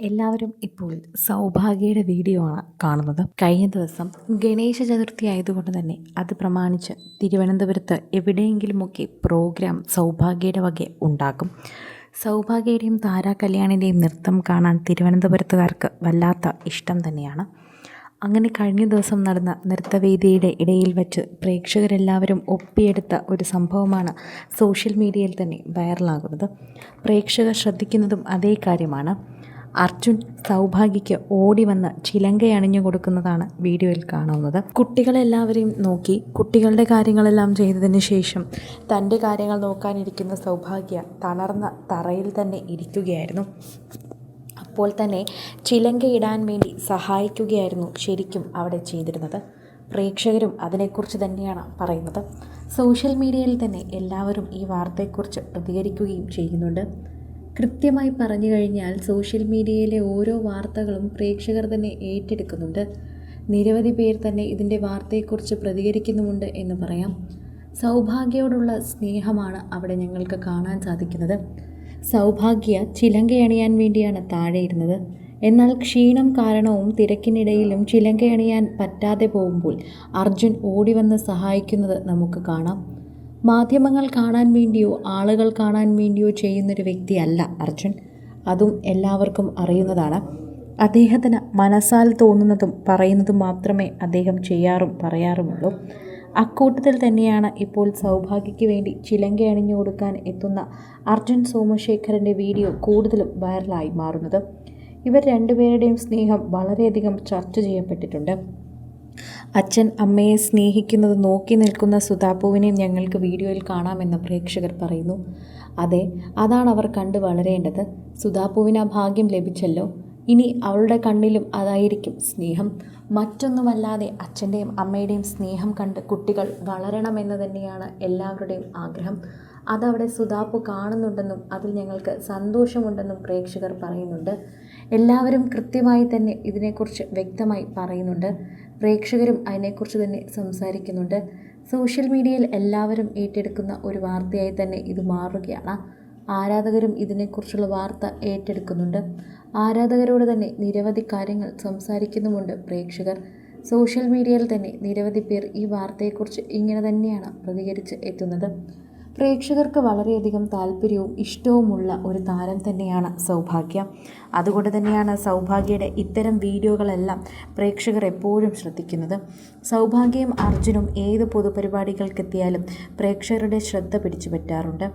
എല്ലാവരും ഇപ്പോൾ സൗഭാഗ്യയുടെ വീഡിയോ ആണ് കാണുന്നത്. കഴിഞ്ഞ ദിവസം ഗണേശ ചതുർത്ഥി ആയതുകൊണ്ട് തന്നെ അത് പ്രമാണിച്ച് തിരുവനന്തപുരത്ത് എവിടെയെങ്കിലുമൊക്കെ പ്രോഗ്രാം സൗഭാഗ്യയുടെ വക ഉണ്ടാകും. സൗഭാഗ്യയുടെയും താരാ കല്യാണിന്റെയും നൃത്തം കാണാൻ തിരുവനന്തപുരത്തുകാർക്ക് വല്ലാത്ത ഇഷ്ടം തന്നെയാണ്. അങ്ങനെ കഴിഞ്ഞ ദിവസം നടന്ന നൃത്തവേദിയുടെ ഇടയിൽ വച്ച് പ്രേക്ഷകരെല്ലാവരും ഒപ്പിയെടുത്ത ഒരു സംഭവമാണ് സോഷ്യൽ മീഡിയയിൽ തന്നെ വൈറലാകുന്നത്. പ്രേക്ഷകർ ശ്രദ്ധിക്കുന്നതും അതേ കാര്യമാണ്. അർജുൻ സൗഭാഗ്യയ്ക്ക് ഓടി വന്ന് ചിലങ്കയണിഞ്ഞു കൊടുക്കുന്നതാണ് വീഡിയോയിൽ കാണുന്നത് കുട്ടികളെല്ലാവരെയും നോക്കി കുട്ടികളുടെ കാര്യങ്ങളെല്ലാം ചെയ്തതിന് ശേഷം തന്റെ കാര്യങ്ങൾ നോക്കാനിരിക്കുന്ന സൗഭാഗ്യ തളർന്ന തറയിൽ തന്നെ ഇരിക്കുകയായിരുന്നു. അപ്പോൾ തന്നെ ചിലങ്കയിടാൻ വേണ്ടി സഹായിക്കുകയായിരുന്നു ശരിക്കും അവിടെ ചെയ്തിരുന്നത്. പ്രേക്ഷകരും അതിനെക്കുറിച്ച് തന്നെയാണ് പറയുന്നത്. സോഷ്യൽ മീഡിയയിൽ തന്നെ എല്ലാവരും ഈ വാർത്തയെക്കുറിച്ച് പ്രതികരിക്കുകയും ചെയ്യുന്നുണ്ട്. കൃത്യമായി പറഞ്ഞു കഴിഞ്ഞാൽ സോഷ്യൽ മീഡിയയിലെ ഓരോ വാർത്തകളും പ്രേക്ഷകർ തന്നെ ഏറ്റെടുക്കുന്നുണ്ട്. നിരവധി പേർ തന്നെ ഇതിന്റെ വാർത്തയെക്കുറിച്ച് പ്രതികരിക്കുന്നുമുണ്ട് എന്ന് പറയാം. സൗഭാഗ്യയോടുള്ള സ്നേഹമാണ് അവിടെ ഞങ്ങൾക്ക് കാണാൻ സാധിക്കുന്നത്. സൗഭാഗ്യ ചിലങ്കയണിയാൻ വേണ്ടിയാണ് താഴെ ഇരുന്നത് എന്നാൽ ക്ഷീണം കാരണവും തിരക്കിനിടയിലും ചിലങ്കയണിയാൻ പറ്റാതെ പോകുമ്പോൾ അർജുൻ ഓടിവന്ന് സഹായിക്കുന്നത് നമുക്ക് കാണാം. മാധ്യമങ്ങൾ കാണാൻ വേണ്ടിയോ ആളുകൾ കാണാൻ വേണ്ടിയോ ചെയ്യുന്നൊരു വ്യക്തിയല്ല അർജുൻ. അതും എല്ലാവർക്കും അറിയുന്നതാണ്. അദ്ദേഹത്തിന് മനസ്സാൽ തോന്നുന്നതും പറയുന്നതും മാത്രമേ അദ്ദേഹം ചെയ്യാറും പറയാറുമുള്ളൂ. അക്കൂട്ടത്തിൽ തന്നെയാണ് ഇപ്പോൾ സൗഭാഗ്യയ്ക്ക് വേണ്ടി ചിലങ്ക അണിഞ്ഞു കൊടുക്കാൻ എത്തുന്ന അർജുൻ സോമശേഖരന്റെ വീഡിയോ കൂടുതലും വൈറലായി മാറുന്നത്. ഇവർ രണ്ടുപേരുടെയും സ്നേഹം വളരെയധികം ചർച്ച ചെയ്യപ്പെട്ടിട്ടുണ്ട്. അച്ഛൻ അമ്മയെ സ്നേഹിക്കുന്നത് നോക്കി നിൽക്കുന്ന സുധാപുവിനെയും ഞങ്ങൾക്ക് വീഡിയോയിൽ കാണാമെന്ന് പ്രേക്ഷകർ പറയുന്നു. അതെ അതാണ് അവർ കണ്ടു വളരേണ്ടത്. സുധാപുവിന് ആ ഭാഗ്യം ലഭിച്ചല്ലോ. ഇനി അവളുടെ കണ്ണിലും അതായിരിക്കും സ്നേഹം. മറ്റൊന്നുമല്ലാതെ അച്ഛന്റെയും അമ്മയുടെയും സ്നേഹം കണ്ട് കുട്ടികൾ വളരണമെന്ന് തന്നെയാണ് എല്ലാവരുടെയും ആഗ്രഹം. അതവിടെ സുധാപ്പു കാണുന്നുണ്ടെന്നും അതിൽ ഞങ്ങൾക്ക് സന്തോഷമുണ്ടെന്നും പ്രേക്ഷകർ പറയുന്നുണ്ട്. എല്ലാവരും കൃത്യമായി തന്നെ ഇതിനെക്കുറിച്ച് വ്യക്തമായി പറയുന്നുണ്ട്. പ്രേക്ഷകരും അതിനെക്കുറിച്ച് തന്നെ സംസാരിക്കുന്നുണ്ട്. സോഷ്യൽ മീഡിയയിൽ എല്ലാവരും ഏറ്റെടുക്കുന്ന ഒരു വാർത്തയായി തന്നെ ഇത് മാറുകയാണ്. ആരാധകരും ഇതിനെക്കുറിച്ചുള്ള വാർത്ത ഏറ്റെടുക്കുന്നുണ്ട്. ആരാധകരോട് തന്നെ നിരവധി കാര്യങ്ങൾ സംസാരിക്കുന്നുമുണ്ട് പ്രേക്ഷകർ. സോഷ്യൽ മീഡിയയിൽ തന്നെ നിരവധി പേർ ഈ വാർത്തയെക്കുറിച്ച് ഇങ്ങനെ തന്നെയാണ് പ്രതികരിച്ച് എത്തുന്നത്. പ്രേക്ഷകർക്ക് വളരെയധികം താല്പര്യവും ഇഷ്ടവുമുള്ള ഒരു താരം തന്നെയാണ് സൗഭാഗ്യ. അതുകൊണ്ട് തന്നെയാണ് സൗഭാഗ്യയുടെ ഇത്തരം വീഡിയോകളെല്ലാം പ്രേക്ഷകർ എപ്പോഴും ശ്രദ്ധിക്കുന്നത്. സൗഭാഗ്യയും അർജുനും ഏത് പൊതുപരിപാടികൾക്കെത്തിയാലും പ്രേക്ഷകരുടെ ശ്രദ്ധ പിടിച്ചു പറ്റാറുണ്ട്.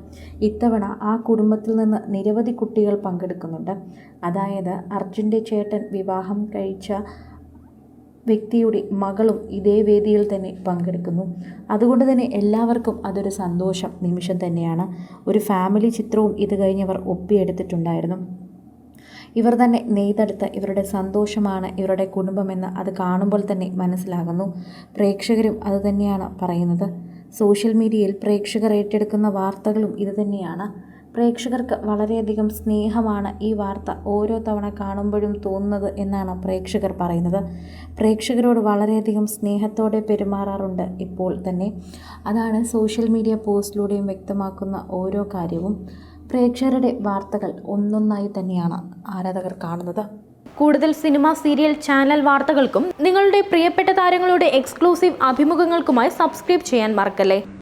ഇത്തവണ ആ കുടുംബത്തിൽ നിന്ന് നിരവധി കുട്ടികൾ പങ്കെടുക്കുന്നുണ്ട്. അതായത് അർജുന്റെ ചേട്ടൻ വിവാഹം കഴിച്ച വ്യക്തിയുടെ മകളും ഇതേ വേദിയിൽ തന്നെ പങ്കെടുക്കുന്നു. അതുകൊണ്ട് തന്നെ എല്ലാവർക്കും അതൊരു സന്തോഷം നിമിഷം തന്നെയാണ്. ഒരു ഫാമിലി ചിത്രവും ഇത് കഴിഞ്ഞവർ ഒപ്പിയെടുത്തിട്ടുണ്ടായിരുന്നു. ഇവർ തന്നെ നെയ്തെടുത്ത ഇവരുടെ സന്തോഷമാണ് ഇവരുടെ കുടുംബമെന്ന് അത് കാണുമ്പോൾ തന്നെ മനസ്സിലാകുന്നു. പ്രേക്ഷകരും അതുതന്നെയാണ് പറയുന്നത്. സോഷ്യൽ മീഡിയയിൽ പ്രേക്ഷകർ ഏറ്റെടുക്കുന്ന വാർത്തകളും ഇതുതന്നെയാണ് പ്രേക്ഷകർക്ക് വളരെയധികം സ്നേഹമാണ് ഈ വാർത്ത ഓരോ തവണ കാണുമ്പോഴും തോന്നുന്നത് എന്നാണ് പ്രേക്ഷകർ പറയുന്നത്. പ്രേക്ഷകരോട് വളരെയധികം സ്നേഹത്തോടെ പെരുമാറാറുണ്ട് ഇപ്പോൾ തന്നെ. അതാണ് സോഷ്യൽ മീഡിയ പോസ്റ്റിലൂടെയും വ്യക്തമാക്കുന്ന ഓരോ കാര്യവും. പ്രേക്ഷകരുടെ വാർത്തകൾ ഒന്നൊന്നായി തന്നെയാണ് ആരാധകർ കാണുന്നത്. കൂടുതൽ സിനിമ സീരിയൽ ചാനൽ വാർത്തകൾക്കും നിങ്ങളുടെ പ്രിയപ്പെട്ട താരങ്ങളുടെ എക്സ്ക്ലൂസീവ് അഭിമുഖങ്ങൾക്കുമായി സബ്സ്ക്രൈബ് ചെയ്യാൻ മറക്കല്ലേ?